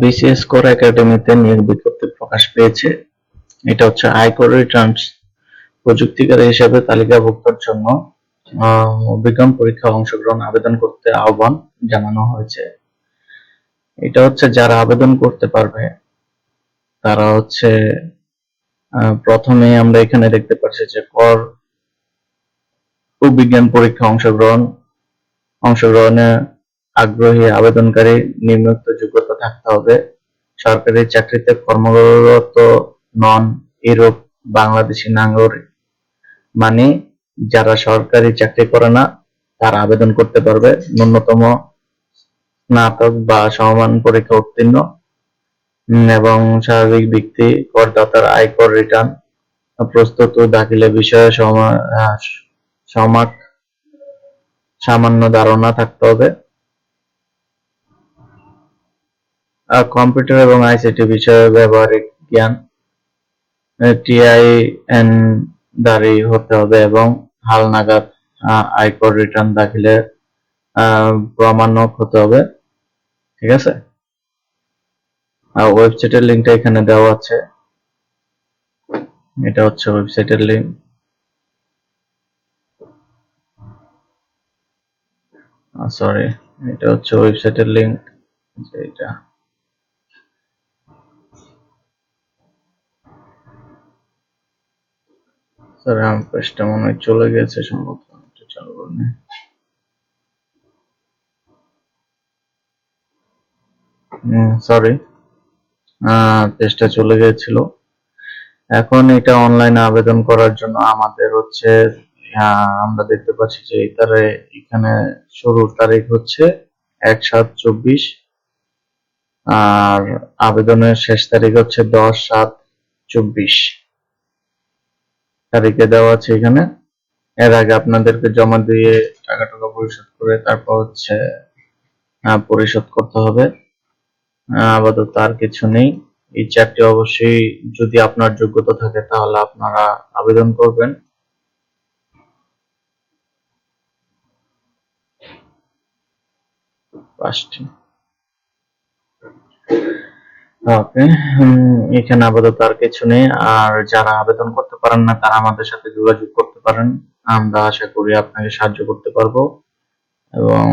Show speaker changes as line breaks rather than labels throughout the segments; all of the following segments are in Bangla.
বিসিএস কোর একাডেমিতে নিয়োগ বিজ্ঞপ্তি প্রকাশ পেয়েছে। এটা হচ্ছে আয়কর রিটার্নস প্রযুক্তিকারী হিসেবে তালিকাভুক্তর জন্য বিজ্ঞান পরীক্ষা অংশগ্রহণ, আবেদন করতে আহ্বান জানানো হয়েছে। এটা হচ্ছে যারা আবেদন করতে পারবে, তারা হচ্ছে প্রথমে আমরা এখানে দেখতে পাচ্ছি যে কর ও বিজ্ঞান পরীক্ষা অংশগ্রহণ, অংশগ্রহণে আগ্রহী, আবেদনকারী নিম্নোক্ত যোগ্যতা থাকতে হবে। সরকারি চাকরিতে কর্মরত নন ইউরোপ, বাংলাদেশি নাগরিক মানে যারা সরকারি চাকরি করে না, তারা আবেদন করতে পারবে। ন্যূনতম স্নাতক বা সমমান পরীক্ষা উত্তীর্ণ এবং স্বাভাবিক ব্যক্তি করদাতার আয়কর রিটার্ন প্রস্তুত দাখিলে বিষয়ে সমা- সমাক সামান্য ধারণা থাকতে হবে আর কম্পিউটার এবং আইসিটি বিষয়ে ব্যবহারিক জ্ঞান টিআইএন দাঁড়ি হতে হবে এবং হালনাগাদ আহ, আয়কর রিটার্ন দাখিলে প্রমাণক হতে হবে। ঠিক আছে? ওয়েবসাইটের লিঙ্কটা এখানে দেওয়া আছে। এটা হচ্ছে ওয়েবসাইটের লিঙ্ক সরি এটা হচ্ছে ওয়েবসাইটের লিঙ্ক এটা আমার পেজটা মনে হয় চলে গেছে সম্ভবত। একটু চালু করে। সরি পেজটা চলে গিয়েছিল এখন এটা অনলাইনে আবেদন করার জন্য আমাদের হচ্ছে আমরা দেখতে পাচ্ছি যে এটারে এখানে শুরুর তারিখ হচ্ছে এক সাত চব্বিশ। আর আবেদনের শেষ তারিখ হচ্ছে দশ সাত চব্বিশ। তারিখে দেওয়া আছে এখানে। এর আগে আপনাদেরকে জমা দিয়ে টাকা টাকা পরিশোধ করে তারপর হচ্ছে পরিশোধ করতে হবে। আপাতত আর কিছু নেই। এই চারটি অবশ্যই যদি আপনার যোগ্যতা থাকে তাহলে আপনারা আবেদন করবেন। পাঁচটি। ওকে এখানে আপাতত আর কিছু নেই। আর যারা আবেদন করতে পারেন না, তারা আমাদের সাথে যোগাযোগ করতে পারেন। আমরা আশা করি আপনাকে সাহায্য করতে পারব এবং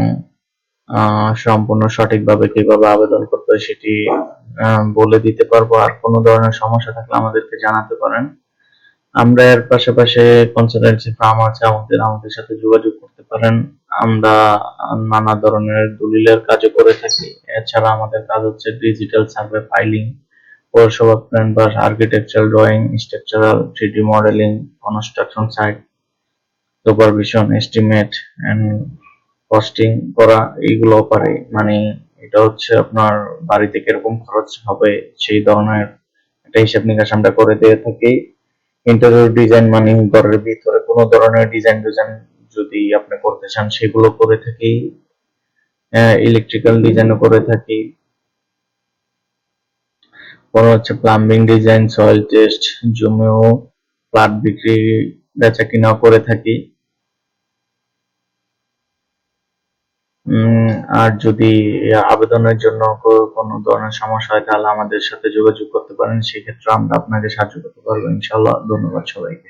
সম্পূর্ণ সঠিকভাবে কীভাবে আবেদন করতে হয় সেটি বলে দিতে পারব। আর কোনো ধরনের সমস্যা থাকলে আমাদেরকে জানাতে পারেন। আমরা এর পাশাপাশি কনসালটেন্সি ফার্ম আছে, আমাদের আমাদের সাথে যোগাযোগ করতে পারেন। আমরা নানা ধরনের দলিলের কাজও করে থাকি। এছাড়া আমাদের কাজ হচ্ছে ডিজিটাল সার্ভে ফাইলিং পৌরসভা প্ল্যান বা architectural drawing structural three D modelling construction site supervision estimate and costing করা এইগুলো পারে। মানে এটা হচ্ছে আপনার বাড়িতে কীরকম খরচ হবে, সেই ধরনের একটা হিসাব নিকাশ আমরা করে দিয়ে থাকি। ইন্টেরিয়র ডিজাইন মানে ঘরের ভিতরে কোনো ধরনের ডিজাইন ডিজাইন যদি আপনি করতে চান, সেগুলো করে থাকি ইলেকট্রিক্যাল ডিজাইনও করে থাকি। পরে হচ্ছে প্লাম্বিং ডিজাইন সয়েল টেস্ট জমিও ফ্ল্যাট বিক্রি বেচা কিনাও করে থাকি। আর যদি আবেদনের জন্য কোনো ধরনের সমস্যা হয়, তাহলে আমাদের সাথে যোগাযোগ করতে পারেন। সেক্ষেত্রে আমরা আপনাকে সাহায্য করতে পারব। ইনশাল্লাহ ধন্যবাদ সবাইকে।